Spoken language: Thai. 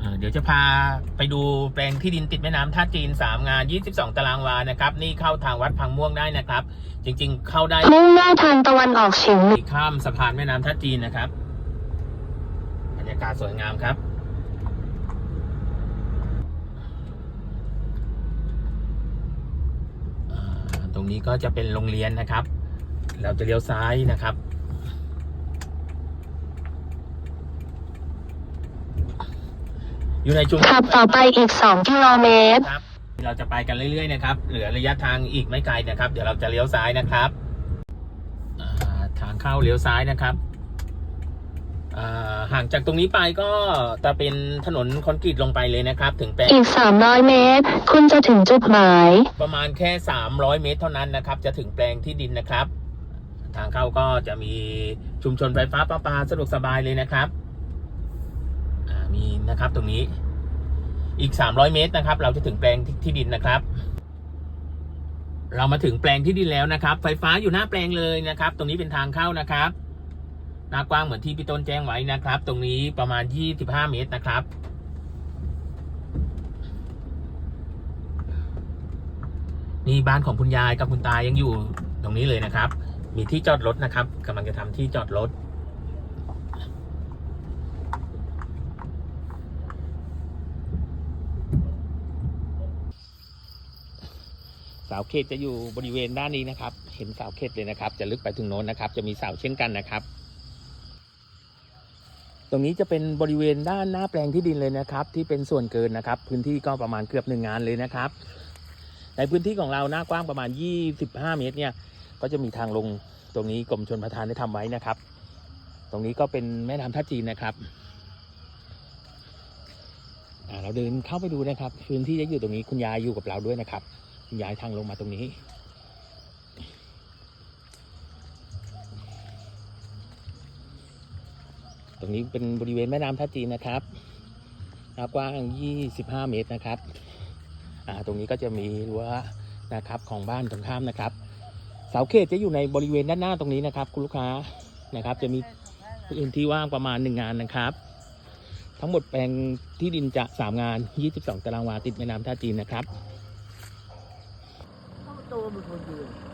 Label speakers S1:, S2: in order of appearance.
S1: เอ่อเดี๋ยวจะพาไปดูแปลงที่ดินติดแม่น้ำท่าจีน 3 งาน 22 ตารางวานะครับ นี่เข้าทางวัดพังม่วงได้นะครับ จริง ๆ เข้าได้
S2: มุ่งหน้าทางตะวันออกเฉียงเหนือ
S1: ข้ามสะพานแม่น้ำท่าจีนนะครับบรรยากาศสวยงามครับอ่าตรงนี้ก็จะเป็นโรงเรียนนะครับ เราจะเลี้ยวซ้ายนะครับ อยู่ในชุมชน
S2: ขับต่อไปอีก 2 กิโลเมตร
S1: ครับเราจะไปกันเรื่อยๆนะครับ เหลือระยะทางอีกไม่ไกลนะครับ เดี๋ยวเราจะเลี้ยวซ้ายนะครับอ่าทางเข้าเลี้ยวซ้ายนะครับอ่าห่างจากตรงนี้ไปก็จะเป็นถนนคอนกรีตลงไปเลยนะครับ ถึงแปลง
S2: อีก 300 เมตร คุณจะถึงจุดหมาย
S1: ประมาณแค่ 300 เมตรเท่านั้นนะครับ จะถึงแปลงที่ดินนะครับ ทางเข้าก็จะมีชุมชนไฟฟ้าประปาสะดวกสบายเลยนะครับ มีนะครับตรงนี้อีก 300 เมตรนะครับ เราจะถึงแปลงที่ที่ดินนะครับ เรามาถึงแปลงที่ดินแล้วนะครับ ไฟฟ้าอยู่หน้าแปลงเลยนะครับ ตรงนี้เป็นทางเข้านะครับหน้ากว้างเหมือนที่พี่ต้นแจ้งไว้นะครับ ตรงนี้ประมาณ 25 เมตรนะครับ นี่บ้านของคุณยายกับคุณตายังอยู่ตรงนี้เลยนะครับ มีที่จอดรถนะครับกำลังจะทำที่จอดรถ เสาเขตจะอยู่บริเวณด้านนี้นะครับ เห็นเสาเขตเลยนะครับ จะลึกไปถึงโน้นนะครับ จะมีเสาเช่นกันนะครับ ตรงนี้จะเป็นบริเวณด้านหน้าแปลงที่ดินเลยนะครับ ที่เป็นส่วนเกินนะครับ พื้นที่ก็ประมาณเกือบหนึ่งงานเลยนะครับ ในพื้นที่ของเราหน้ากว้างประมาณ 25 เมตรเนี่ย ก็จะมีทางลงตรงนี้กรมชนประทานได้ทำไว้นะครับ ตรงนี้ก็เป็นแม่น้ำท่าจีนนะครับเราเดินเข้าไปดูนะครับ พื้นที่จะอยู่ตรงนี้คุณยายอยู่กับเราด้วยนะครับ ย้ายทางลงมาตรงนี้ ตรงนี้เป็นบริเวณแม่น้ำท่าจีนนะครับน้ากว้าง 25 เมตรนะครับ ตรงนี้ก็จะมีรั้วนะครับของบ้านตรงข้ามนะครับ เสาเขตจะอยู่ในบริเวณด้านหน้าตรงนี้นะครับ คุณลูกค้านะครับ จะมีพื้นที่ว่างประมาณหนึ่งงานนะครับ ทั้งหมดแปลงที่ดินจะสามงาน 22 ตารางวาติดแม่น้ำท่าจีนนะครับ
S3: เข้าตัว